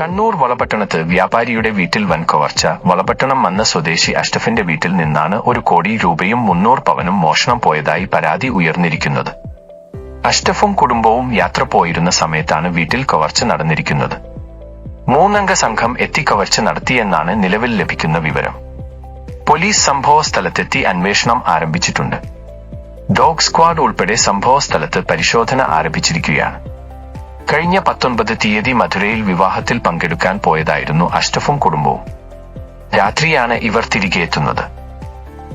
കണ്ണൂർ വളപട്ടണത്ത് വ്യാപാരിയുടെ വീട്ടിൽ വൻ കവർച്ച. വളപട്ടണം മന്ന സ്വദേശി അഷ്ടഫിന്റെ വീട്ടിൽ നിന്നാണ് ഒരു കോടി രൂപയും മുന്നൂറ് പവനും മോഷണം പോയതായി പരാതി ഉയർന്നിരിക്കുന്നത്. അഷ്ടഫും കുടുംബവും യാത്ര പോയിരുന്ന സമയത്താണ് വീട്ടിൽ കവർച്ച നടന്നിരിക്കുന്നത്. മൂന്നംഗ സംഘം എത്തി കവർച്ച നടത്തിയെന്നാണ് നിലവിൽ ലഭിക്കുന്ന വിവരം. പോലീസ് സംഭവ സ്ഥലത്തെത്തി അന്വേഷണം ആരംഭിച്ചിട്ടുണ്ട്. ഡോഗ് സ്ക്വാഡ് ഉൾപ്പെടെ സംഭവ സ്ഥലത്ത് പരിശോധന ആരംഭിച്ചിരിക്കുകയാണ്. കഴിഞ്ഞ പത്തൊൻപത് തീയതി മധുരയിൽ വിവാഹത്തിൽ പങ്കെടുക്കാൻ പോയതായിരുന്നു അഷ്ടഫും കുടുംബവും. രാത്രിയാണ് ഇവർ തിരികെ എത്തുന്നത്.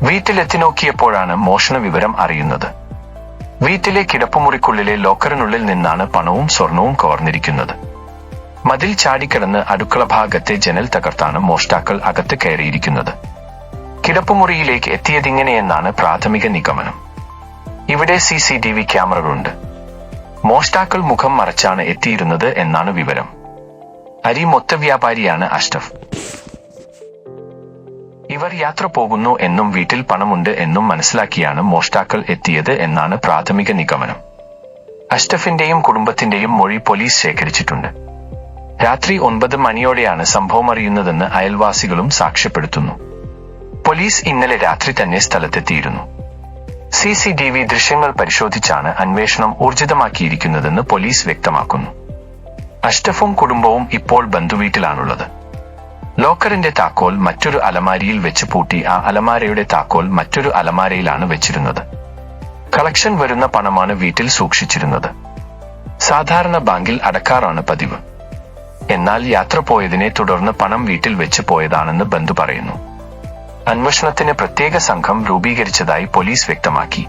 വീട്ടിലെത്തി നോക്കിയപ്പോഴാണ് മോഷണ വിവരം അറിയുന്നത്. വീട്ടിലെ കിടപ്പുമുറിക്കുള്ളിലെ ലോക്കറിനുള്ളിൽ നിന്നാണ് പണവും സ്വർണവും കവർന്നിരിക്കുന്നത്. മതിൽ ചാടിക്കിടന്ന് അടുക്കള ഭാഗത്തെ ജനൽ തകർത്താണ് മോഷ്ടാക്കൾ അകത്ത് കയറിയിരിക്കുന്നത്. കിടപ്പുമുറിയിലേക്ക് എത്തിയതിങ്ങനെയെന്നാണ് പ്രാഥമിക നിഗമനം. ഇവിടെ സി സി ടി വി ക്യാമറകളുണ്ട്. മോഷ്ടാക്കൾ മുഖം മറച്ചാണ് എത്തിയിരുന്നത് എന്നാണ് വിവരം. അരി മൊത്ത വ്യാപാരിയാണ് അഷ്ടഫ് ഇവർ യാത്ര പോകുന്നു എന്നും വീട്ടിൽ പണമുണ്ട് എന്നും മനസ്സിലാക്കിയാണ് മോഷ്ടാക്കൾ എത്തിയത് എന്നാണ് പ്രാഥമിക നിഗമനം. അഷ്ടഫിന്റെയും കുടുംബത്തിന്റെയും മൊഴി പോലീസ് ശേഖരിച്ചിട്ടുണ്ട്. രാത്രി ഒൻപത് മണിയോടെയാണ് സംഭവം അറിയുന്നതെന്ന് അയൽവാസികളും സാക്ഷ്യപ്പെടുത്തുന്നു. പോലീസ് ഇന്നലെ രാത്രി തന്നെ സ്ഥലത്തെത്തിയിരുന്നു. സി സി ടി വി ദൃശ്യങ്ങൾ പരിശോധിച്ചാണ് അന്വേഷണം ഊർജിതമാക്കിയിരിക്കുന്നതെന്ന് പോലീസ് വ്യക്തമാക്കുന്നു. അഷ്ടഫും കുടുംബവും ഇപ്പോൾ ബന്ധുവീട്ടിലാണുള്ളത്. ലോക്കറിന്റെ താക്കോൽ മറ്റൊരു അലമാരിയിൽ വെച്ച് പൂട്ടി ആ അലമാരയുടെ താക്കോൽ മറ്റൊരു അലമാരയിലാണ് വെച്ചിരുന്നത്. കളക്ഷൻ വരുന്ന പണമാണ് വീട്ടിൽ സൂക്ഷിച്ചിരുന്നത്. സാധാരണ ബാങ്കിൽ അടക്കാറാണ് പതിവ്. എന്നാൽ യാത്ര പോയതിനെ തുടർന്ന് പണം വീട്ടിൽ വെച്ച് പോയതാണെന്ന് ബന്ധു പറയുന്നു. അന്വേഷണത്തിന് പ്രത്യേക സംഘം രൂപീകരിച്ചതായി പോലീസ് വ്യക്തമാക്കി